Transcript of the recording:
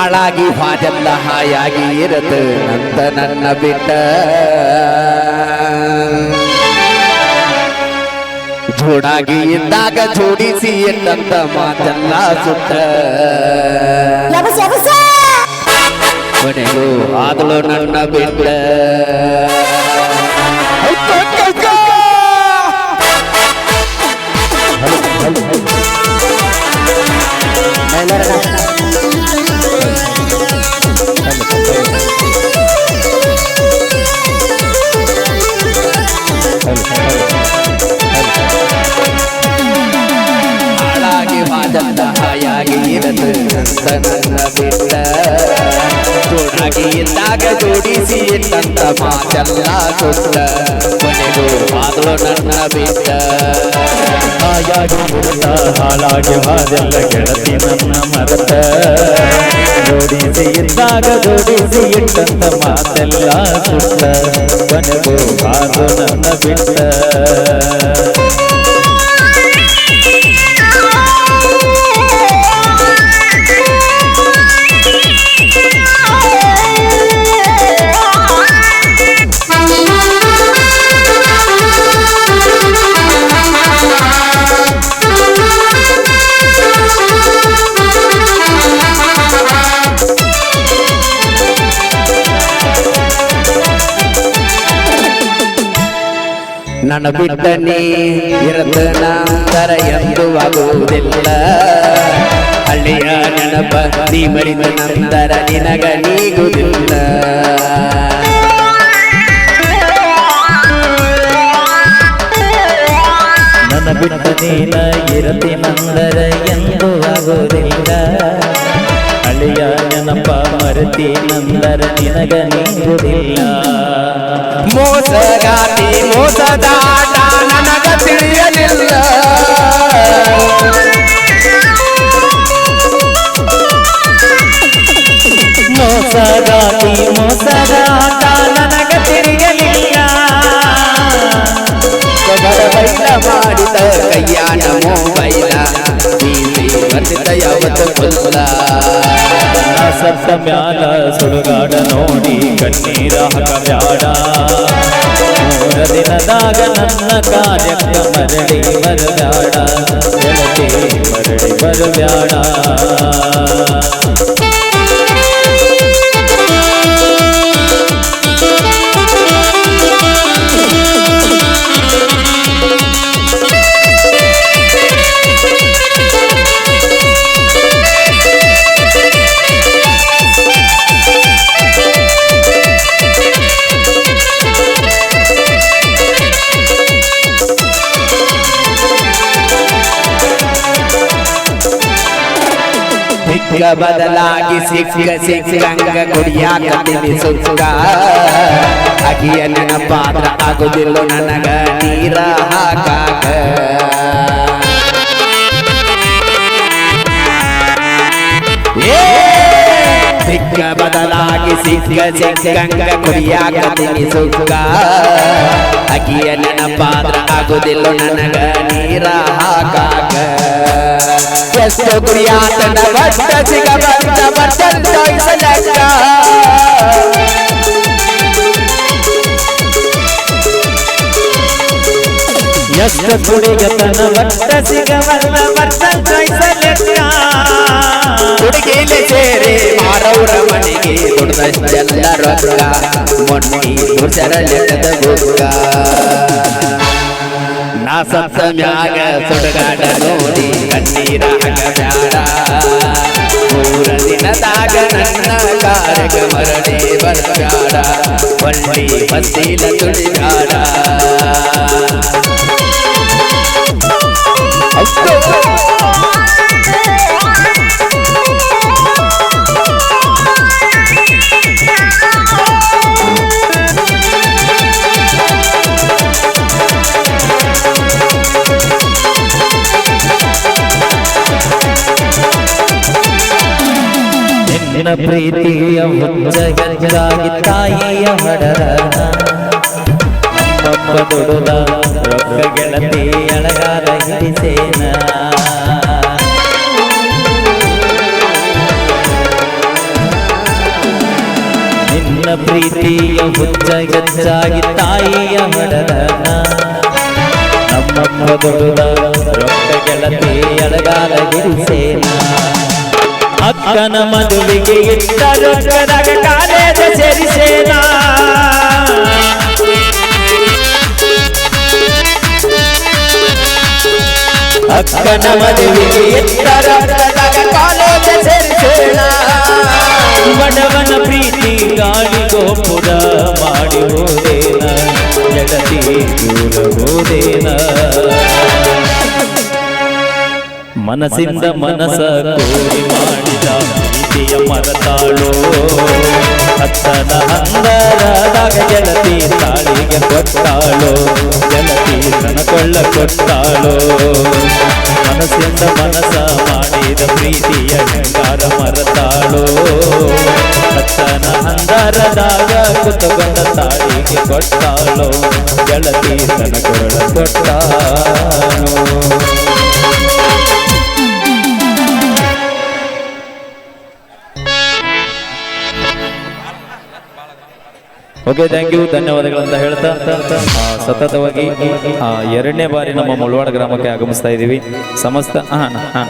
ಹಾಳಾಗಿ ಹಾಜಲ್ಲ ಹಾಯಾಗಿ ಇರತ ನಂತ ನನ್ನ ಬಿಟ್ಟ. ಜೋಡಾಗಿ ಇದ್ದಾಗ ಜೋಡಿಸಿ ಎಂದಂತ ಮಾತೆಲ್ಲ ಸುತ್ತ ಮನೆಗೂ ಕೊನೆಗೂ ಆದಳು ನನ್ನ ಬಿಟ್ಟ. ಹಾಳಾಗಿ ಹಾದಲ್ಲ ಹಾಯಾಗಿ ಇರದು ಅಂತ ನನ್ನ ಬಿಟ್ಟ. ಜೋಡಾಗಿ ಇದ್ದಾಗ ಜೋಡಿಸಿ ಇಟ್ಟಂತ ಮಾತೆಲ್ಲ ಕೊಟ್ಟ. ಕೊನೆಗೂ ಆದಳು ನನ್ನ ಬಿಟ್ಟ. ಹಾಯಾಗಿ ಬಿಡುತ್ತ ಹಾಳಾಗಿ ಹಾದೆಲ್ಲ ಗೆಳತಿ ನನ್ನ ಮರತ. ಜೋಡಿಸಿ ಇದ್ದಾಗ ಜೋಡಿಸಿ ಇಟ್ಟಂತ ಮಾತೆಲ್ಲ ಸುತ್ತ ಕೊನೆಗೂ ಹಾದು ನನ್ನ ಬಿಟ್ಟ. ನನ್ನ ಬಿಟ್ಟ ನೀ ಇರತ ನಂತರ ಎಂದು ಆಗುವುದಿಲ್ಲ. ಹಳ್ಳಿಯ ನೆನಪ ನೀ ಮರಿದ ನಂತರ ನಿನಗ ನೀಗುವುದಿಲ್ಲ. ನನ್ನ ಬಿಟ್ಟ ನೀನ ಇರತಿ ನಂತರ ಎಂದು ಆಗೋದಿಲ್ಲ ಹಳೆಯ ನೆನಪ ಮರತಿ ನಂದರ ನಿನಗ ಮೋಸ ಮೋಸಗಾತಿ ಮೋಸದಾಟ. ಮ್ಯಾಲ ಸುಡುಗಾಡ ನೋಡಿ ಕಣ್ಣೀರ ಹಾಕಬ್ಯಾಡ. ಮೂರ ದಿನದಾಗ ನನ್ನ ಕಾರ್ಯಕ್ಕ ಮರಳಿ ಬರಬ್ಯಾಡ. ಮರಳಿ ಬರಬ್ಯಾಡ. ಸಿಕ್ಕ ಬದಲಾಗಿ ಸಿಕ್ಕ ಸಿಕ್ಕಂಗ ಕುಡಿಯಾಕ ತಿನಿಸುಕ್ಕ ಅಗಿಯ ನನ್ನ ಪಾತ್ರ ಆಗುದಿಲ್ಲ ನನಗ ನೀರ ಹಾಕಾಕ ಏ! ಸಿಕ್ಕ ಬದಲಾಗಿ ಸಿಕ್ಕ ಸಿಕ್ಕಂಗ ಕುಡಿಯಾಕ ತಿನಿಸುಕ್ಕ ಅಗಿಯ ನನ್ನ ಪಾತ್ರ ಆಗುದಿಲ್ಲ ನನಗ. ನೀರ ಹಾಕಾಕ. ಎಷ್ಟು ಗುರಿಯಾತನ ಬಟ್ಟ ಚಾಯ್ಸಲಕ್ಕ ಎಷ್ಟು ಗುಡಿಗತನ ಹುಡುಗಿಲೆ ದುಡ್ದಷ್ಟೆಲ್ಲ ರೊಕ್ಕ ಮೊನ್ನಿ ದುರ್ಸರ ಲೆಕ್ಕದ ಬುಕ್ಕ ನಾ ಸತ್ತ ಮ್ಯಾಗ ಸುಡಗಾಡ ನೋಡಿ ಕಣ್ಣೀರ ಬ್ಯಾಡ ಮೂರ ದಿನದಾಗ ನನ್ನ ಕಾರ್ಯಕ ಮರಳಿ ಬರಬ್ಯಾಡ ಒಳ್ಳಿ ತುಳಿಬ್ಯಾಡ ನಿನ್ನ ಪ್ರೀತಿಯ ಹುಚ್ಚಗಂಜಾಗಿ ತಾಯಿಯ ಹಡರ ಪಪ್ಪ ದುಡುದ ಗೆಳತಿ ಅಳಗಾರ ಹಿಡಿಸೇನ? ನಿನ್ನ ಪ್ರೀತಿಯ ಹುಚ್ಚ ಗಜ್ಜಾಗಿ ತಾಯಿಯ ಹೊಡೆದನ ನಮ್ಮಪ್ಪ ದೊಡ್ಡದ ರೊಕ್ಕ ಗೆಳತಿ ಎಳಗಾಲ ಗಿರಿಸೇನ ಅಕ್ಕನ ಮದುವೆಗೆ ಇಟ್ಟ ರೊಕ್ಕದಾಗ ಕಾಲೇಜ ಸೇರಿಸೇನ ಅಕ್ಕನ ಮದುವೆಗೆ ಎತ್ತರ ಕಾಲೇಜ ಸೇರಿಸೋಣ ಬಡವನ ಪ್ರೀತಿ ಗಾಳಿ ಗೋಪುರ ಮಾಡಿ ಹೋದೇನ ಜಗತಿ ದೂರ ಹೋದೇನ ಮನಸ್ಸಿಂದ ಮನಸ ಕೋರಿ ಮಾಡಿದ ಪ್ರೀತಿಯ ಮರತಾಳು. ಹತ್ತನ ಹಂದರದಾಗ ಗೆಳತಿ ತಾಳಿಗೆ ಕೊಟ್ಟಾಳು. ಗೆಳತಿ ತನಕೊಳ್ಳ ಕೊಟ್ಟಾಳು. ಮನಸ್ಸಿಂದ ಮನಸ ಮಾಡಿದ ಪ್ರೀತಿಯ ಹೆಂಗಾರ ಮರತಾಳು. ಹತ್ತನ ಹಂದರದಾಗ ಕುತಗೊಂಡ ತಾಳಿಗೆ ಕೊಟ್ಟಾಳು. ಗೆಳತಿ ತನಕೊಳ್ಳ ಕೊಟ್ಟಾಳು. ಓಕೆ ಥ್ಯಾಂಕ್ ಯು ಧನ್ಯವಾದಗಳಂತ ಹೇಳ್ತಾ ಆ, ಸತತವಾಗಿ ಎರಡನೇ ಬಾರಿ ನಮ್ಮ ಮುಳವಾಡ ಗ್ರಾಮಕ್ಕೆ ಆಗಮಿಸ್ತಾ ಇದ್ದೀವಿ. ಸಮಸ್ತ ಹಾಂ ಹಾಂ.